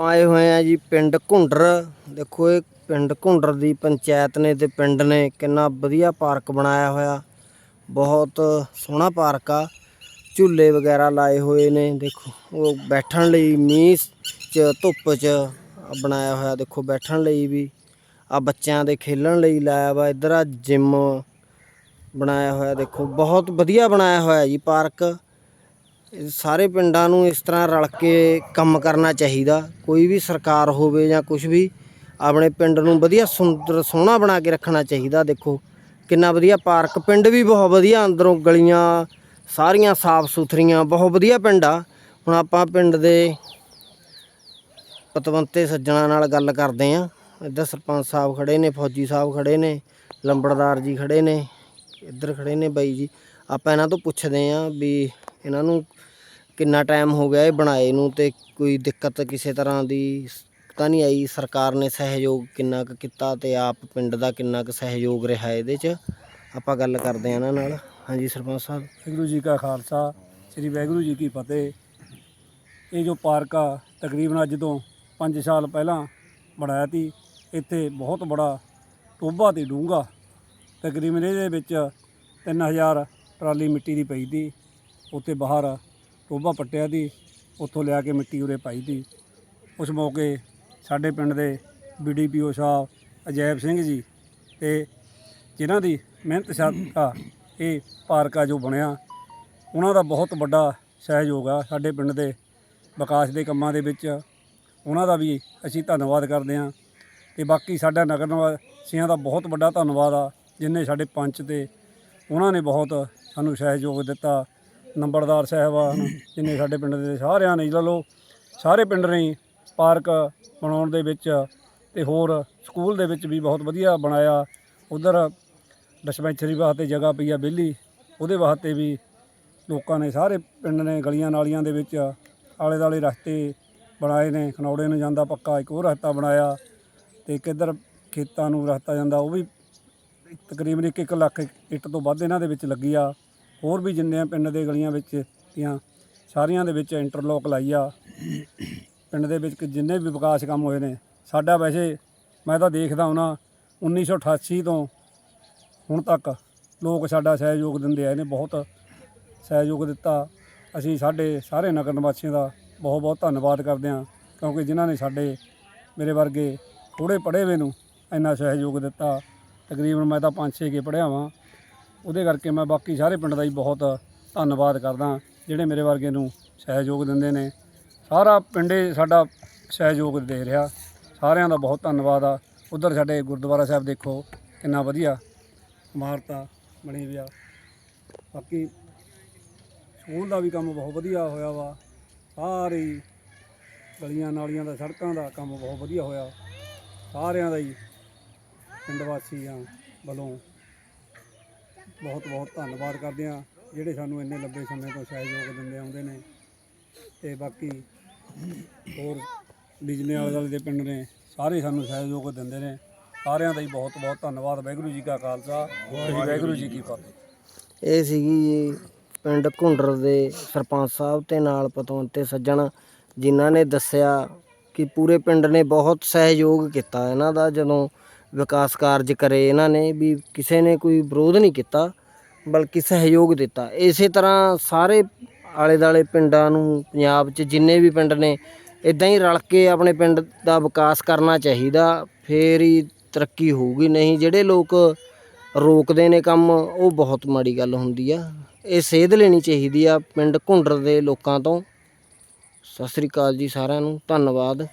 ਆਏ ਹੋਏ ਆ ਜੀ ਪਿੰਡ ਘੁੰਡਰ। ਦੇਖੋ ਇਹ ਪਿੰਡ ਘੁੰਡਰ ਦੀ ਪੰਚਾਇਤ ਨੇ ਤੇ ਪਿੰਡ ਨੇ ਕਿੰਨਾ ਵਧੀਆ ਪਾਰਕ ਬਣਾਇਆ ਹੋਇਆ। ਬਹੁਤ ਸੋਹਣਾ ਪਾਰਕ ਆ। ਝੂਲੇ ਵਗੈਰਾ ਲਾਏ ਹੋਏ ਨੇ। ਦੇਖੋ, ਉਹ ਬੈਠਣ ਲਈ ਮੀਂਹ ਚ, ਧੁੱਪ ਚ ਬਣਾਇਆ ਹੋਇਆ। ਦੇਖੋ, ਬੈਠਣ ਲਈ ਵੀ। ਆ ਬੱਚਿਆਂ ਦੇ ਖੇਲਣ ਲਈ ਲਾਇਆ ਵਾ। ਇੱਧਰ ਆ ਜਿਮ ਬਣਾਇਆ ਹੋਇਆ। ਦੇਖੋ, ਬਹੁਤ ਵਧੀਆ ਬਣਾਇਆ ਹੋਇਆ ਜੀ ਪਾਰਕ। ਸਾਰੇ ਪਿੰਡਾਂ ਨੂੰ ਇਸ ਤਰ੍ਹਾਂ ਰਲ ਕੇ ਕੰਮ ਕਰਨਾ ਚਾਹੀਦਾ। ਕੋਈ ਵੀ ਸਰਕਾਰ ਹੋਵੇ ਜਾਂ ਕੁਝ ਵੀ, ਆਪਣੇ ਪਿੰਡ ਨੂੰ ਵਧੀਆ ਸੁੰਦਰ ਸੋਹਣਾ ਬਣਾ ਕੇ ਰੱਖਣਾ ਚਾਹੀਦਾ। ਦੇਖੋ, ਕਿੰਨਾ ਵਧੀਆ ਪਾਰਕ ਪਿੰਡ ਵੀ ਬਹੁਤ ਵਧੀਆ, ਅੰਦਰੋਂ ਗਲੀਆਂ ਸਾਰੀਆਂ ਸਾਫ਼ ਸੁਥਰੀਆਂ ਬਹੁਤ ਵਧੀਆ ਪਿੰਡ ਆ। ਹੁਣ ਆਪਾਂ ਪਿੰਡ ਦੇ ਪਤਵੰਤੇ ਸੱਜਣਾ ਨਾਲ ਗੱਲ ਕਰਦੇ ਆਂ। ਇੱਧਰ ਸਰਪੰਚ ਸਾਹਿਬ ਖੜੇ ਨੇ, ਫੌਜੀ ਸਾਹਿਬ ਖੜੇ ਨੇ, ਲੰਬੜਦਾਰ ਜੀ ਖੜੇ ਨੇ, ਇੱਧਰ ਖੜੇ ਨੇ ਬਾਈ ਜੀ। ਆਪਾਂ ਇਹਨਾਂ ਤੋਂ ਪੁੱਛਦੇ ਆਂ ਵੀ ਇਹਨਾਂ ਨੂੰ ਕਿੰਨਾ ਟਾਈਮ ਹੋ ਗਿਆ ਇਹ ਬਣਾਏ ਨੂੰ ਤੇ ਕੋਈ ਦਿੱਕਤ ਕਿਸੇ ਤਰ੍ਹਾਂ ਦੀ ਤਾਂ ਨਹੀਂ ਆਈ? ਸਰਕਾਰ ਨੇ ਸਹਿਯੋਗ ਕਿੰਨਾ ਕੁ ਕੀਤਾ ਤੇ ਆਪ ਪਿੰਡ ਦਾ ਕਿੰਨਾ ਕੁ ਸਹਿਯੋਗ ਰਿਹਾ ਇਹਦੇ 'ਚ? ਆਪਾਂ ਗੱਲ ਕਰਦੇ ਆਂ ਇਹਨਾਂ ਨਾਲ। ਹਾਂਜੀ, ਸਰਪੰਚ ਸਾਹਿਬ। ਵਾਹਿਗੁਰੂ ਜੀ ਕਾ ਖਾਲਸਾ, ਸ੍ਰੀ ਵਾਹਿਗੁਰੂ ਜੀ ਕੀ ਫਤਿਹ। ਇਹ ਜੋ ਪਾਰਕ ਆ, ਤਕਰੀਬਨ ਅੱਜ ਤੋਂ 5 ਸਾਲ ਪਹਿਲਾਂ ਬਣਾਇਆ ਸੀ। ਇੱਥੇ ਬਹੁਤ ਬੜਾ ਟੋਭਾ ਤੇ ਡੂੰਘਾ ਤਕਰੀਬਨ ਇਹਦੇ ਵਿੱਚ 3000 ਟਰਾਲੀ ਮਿੱਟੀ ਦੀ ਪਈ ਤੀ ਉੱਤੇ ਬਾਹਰ ਟੋਭਾ ਪੱਟਿਆ ਦੀ, ਉੱਥੋਂ ਲਿਆ ਕੇ ਮਿੱਟੀ ਉਰੇ ਪਾਈ ਤੀ ਉਸ ਮੌਕੇ ਸਾਡੇ ਪਿੰਡ ਦੇ ਬੀਡੀਪੀਓ ਸਾਹਿਬ ਅਜੈਬ ਸਿੰਘ ਜੀ ਤੇ ਜਿਨ੍ਹਾਂ ਦੀ ਮਿਹਨਤ ਸਦਕਾ ਇਹ ਪਾਰਕ ਆ ਜੋ ਬਣਿਆ, ਉਹਨਾਂ ਦਾ ਬਹੁਤ ਵੱਡਾ ਸਹਿਯੋਗ ਆ ਸਾਡੇ ਪਿੰਡ ਦੇ ਵਿਕਾਸ ਦੇ ਕੰਮਾਂ ਦੇ ਵਿੱਚ। ਉਹਨਾਂ ਦਾ ਵੀ ਅਸੀਂ ਧੰਨਵਾਦ ਕਰਦੇ ਹਾਂ ਤੇ ਬਾਕੀ ਸਾਡਾ ਨਗਰ ਨਿਵਾਸੀਆਂ ਦਾ ਬਹੁਤ ਵੱਡਾ ਧੰਨਵਾਦ ਆ ਜਿਨ੍ਹਾਂ ਸਾਡੇ ਪੰਚ ਤੇ ਉਹਨਾਂ ਨੇ ਬਹੁਤ ਸਾਨੂੰ ਸਹਿਯੋਗ ਦਿੱਤਾ। ਨੰਬਰਦਾਰ ਸਾਹਿਬਾਨ ਜਿੰਨੇ ਸਾਡੇ ਪਿੰਡ ਦੇ ਸਾਰਿਆਂ ਨੇ, ਲਾ ਲਓ, ਸਾਰੇ ਪਿੰਡ ਨੇ ਪਾਰਕ ਬਣਾਉਣ ਦੇ ਵਿੱਚ ਤੇ ਹੋਰ ਸਕੂਲ ਦੇ ਵਿੱਚ ਵੀ ਬਹੁਤ ਵਧੀਆ ਬਣਾਇਆ। ਉਧਰ ਡਿਸਪੈਂਸਰੀ ਵਾਸਤੇ ਜਗ੍ਹਾ ਪਈ ਆ ਵਿਹਲੀ, ਉਹਦੇ ਵਾਸਤੇ ਵੀ ਲੋਕਾਂ ਨੇ ਸਾਰੇ ਪਿੰਡ ਨੇ ਗਲੀਆਂ ਨਾਲੀਆਂ ਦੇ ਵਿੱਚ ਆਲੇ ਦਾਲੇ ਰਸਤੇ ਬਣਾਏ ਨੇ। ਖਨੌੜੇ ਨੂੰ ਜਾਂਦਾ ਪੱਕਾ ਇੱਕ ਉਹ ਰਸਤਾ ਬਣਾਇਆ ਤੇ ਕਿੱਧਰ ਖੇਤਾਂ ਨੂੰ ਰਸਤਾ ਜਾਂਦਾ, ਉਹ ਵੀ ਤਕਰੀਬਨ 1-1 ਲੱਖ ਇੱਟ ਤੋਂ ਵੱਧ ਇਹਨਾਂ ਦੇ ਵਿੱਚ ਲੱਗੀ ਆ। ਹੋਰ ਵੀ ਜਿੰਨੇ ਪਿੰਡ ਦੇ ਗਲੀਆਂ ਵਿੱਚ ਦੀਆਂ, ਸਾਰੀਆਂ ਦੇ ਵਿੱਚ ਇੰਟਰਲੋਕ ਲਾਈ ਆ। ਪਿੰਡ ਦੇ ਵਿੱਚ ਜਿੰਨੇ ਵੀ ਵਿਕਾਸ ਕੰਮ ਹੋਏ ਨੇ, ਸਾਡਾ ਵੈਸੇ ਮੈਂ ਤਾਂ ਦੇਖਦਾ ਹੁਣਾ 1988 ਤੋਂ ਹੁਣ ਤੱਕ ਲੋਕ ਸਾਡਾ ਸਹਿਯੋਗ ਦਿੰਦੇ ਆਏ ਨੇ, ਬਹੁਤ ਸਹਿਯੋਗ ਦਿੱਤਾ। ਅਸੀਂ ਸਾਡੇ ਸਾਰੇ ਨਗਰ ਨਿਵਾਸੀਆਂ ਦਾ ਬਹੁਤ ਬਹੁਤ ਧੰਨਵਾਦ ਕਰਦੇ ਹਾਂ, ਕਿਉਂਕਿ ਜਿਨ੍ਹਾਂ ਨੇ ਸਾਡੇ ਮੇਰੇ ਵਰਗੇ ਥੋੜੇ ਪੜ੍ਹੇ ਹੋਏ ਨੂੰ ਇੰਨਾ ਸਹਿਯੋਗ ਦਿੱਤਾ। ਤਕਰੀਬਨ ਮੈਂ ਤਾਂ 5-6 ਕੇ ਪੜ੍ਹਿਆ ਵਾਂ। ਉਹਦੇ ਕਰਕੇ ਮੈਂ ਬਾਕੀ ਸਾਰੇ ਪਿੰਡ ਦਾ ਹੀ ਬਹੁਤ ਧੰਨਵਾਦ ਕਰਦਾ, ਜਿਹੜੇ ਮੇਰੇ ਵਰਗੇ ਨੂੰ ਸਹਿਯੋਗ ਦਿੰਦੇ ਨੇ। ਸਾਰਾ ਪਿੰਡੇ ਸਾਡਾ ਸਹਿਯੋਗ ਦੇ ਰਿਹਾ। ਸਾਰਿਆਂ ਦਾ ਬਹੁਤ ਧੰਨਵਾਦ ਆ। ਉਧਰ ਸਾਡੇ ਗੁਰਦੁਆਰਾ ਸਾਹਿਬ ਦੇਖੋ, ਕਿੰਨਾ ਵਧੀਆ ਇਮਾਰਤ ਆ, ਬਣੀ ਵੀ ਆ। ਬਾਕੀ ਸਕੂਲ ਦਾ ਵੀ ਕੰਮ ਬਹੁਤ ਵਧੀਆ ਹੋਇਆ ਵਾ। ਸਾਰੇ ਗਲੀਆਂ ਨਾਲੀਆਂ ਦਾ, ਸੜਕਾਂ ਦਾ ਕੰਮ ਬਹੁਤ ਵਧੀਆ ਹੋਇਆ। ਸਾਰਿਆਂ ਦਾ ਹੀ ਪਿੰਡ ਵਾਸੀਆਂ ਵੱਲੋਂ ਬਹੁਤ ਬਹੁਤ ਧੰਨਵਾਦ ਕਰਦੇ ਆ ਜਿਹੜੇ ਸਾਨੂੰ ਇੰਨੇ ਲੰਬੇ ਸਮੇਂ ਤੋਂ ਸਹਿਯੋਗ ਦਿੰਦੇ ਆਉਂਦੇ ਨੇ। ਤੇ ਬਾਕੀ ਹੋਰ ਬਿਜਲੀ ਵਾਲੇ ਵਾਲੇ ਦੇ ਪਿੰਡ ਨੇ, ਸਾਰੇ ਸਾਨੂੰ ਸਹਿਯੋਗ ਦਿੰਦੇ ਨੇ। ਸਾਰਿਆਂ ਦਾ ਹੀ ਬਹੁਤ ਬਹੁਤ ਧੰਨਵਾਦ। ਵਾਹਿਗੁਰੂ ਜੀ ਕਾ ਖਾਲਸਾ ਵਾਹਿਗੁਰੂ ਜੀ ਕੀ ਫਤਿਹ। ਇਹ ਸੀਗੀ ਜੀ ਪਿੰਡ ਘੁੰਡਰ ਦੇ ਸਰਪੰਚ ਸਾਹਿਬ ਤੇ ਨਾਲ ਪਤਵੰਤੇ ਸੱਜਣ, ਜਿਨ੍ਹਾਂ ਨੇ ਦੱਸਿਆ ਕਿ ਪੂਰੇ ਪਿੰਡ ਨੇ ਬਹੁਤ ਸਹਿਯੋਗ ਕੀਤਾ ਇਹਨਾਂ ਦਾ ਜਦੋਂ ਵਿਕਾਸ ਕਾਰਜ ਕਰੇ, ਇਹਨਾਂ ਨੇ ਵੀ ਕਿਸੇ ਨੇ ਕੋਈ ਵਿਰੋਧ ਨਹੀਂ ਕੀਤਾ, ਬਲਕਿ ਸਹਿਯੋਗ ਦਿੱਤਾ। ਇਸੇ ਤਰ੍ਹਾਂ ਸਾਰੇ ਆਲੇ ਦਾਲੇ ਪਿੰਡਾਂ ਨੂੰ, ਪੰਜਾਬ 'ਚ ਜਿੰਨੇ ਵੀ ਪਿੰਡ ਨੇ ਇਦਾਂ ਹੀ ਰਲ ਕੇ ਆਪਣੇ ਪਿੰਡ ਦਾ ਵਿਕਾਸ ਕਰਨਾ ਚਾਹੀਦਾ, ਫੇਰ ਹੀ ਤਰੱਕੀ ਹੋਊਗੀ। ਨਹੀਂ, ਜਿਹੜੇ ਲੋਕ ਰੋਕਦੇ ਨੇ ਕੰਮ, ਉਹ ਬਹੁਤ ਮਾੜੀ ਗੱਲ ਹੁੰਦੀ ਆ। ਇਹ ਸੇਧ ਲੈਣੀ ਚਾਹੀਦੀ ਆ ਪਿੰਡ ਘੁੰਡਰ ਦੇ ਲੋਕਾਂ ਤੋਂ। ਸਤਿ ਸ੍ਰੀ ਅਕਾਲ ਜੀ ਸਾਰਿਆਂ ਨੂੰ, ਧੰਨਵਾਦ।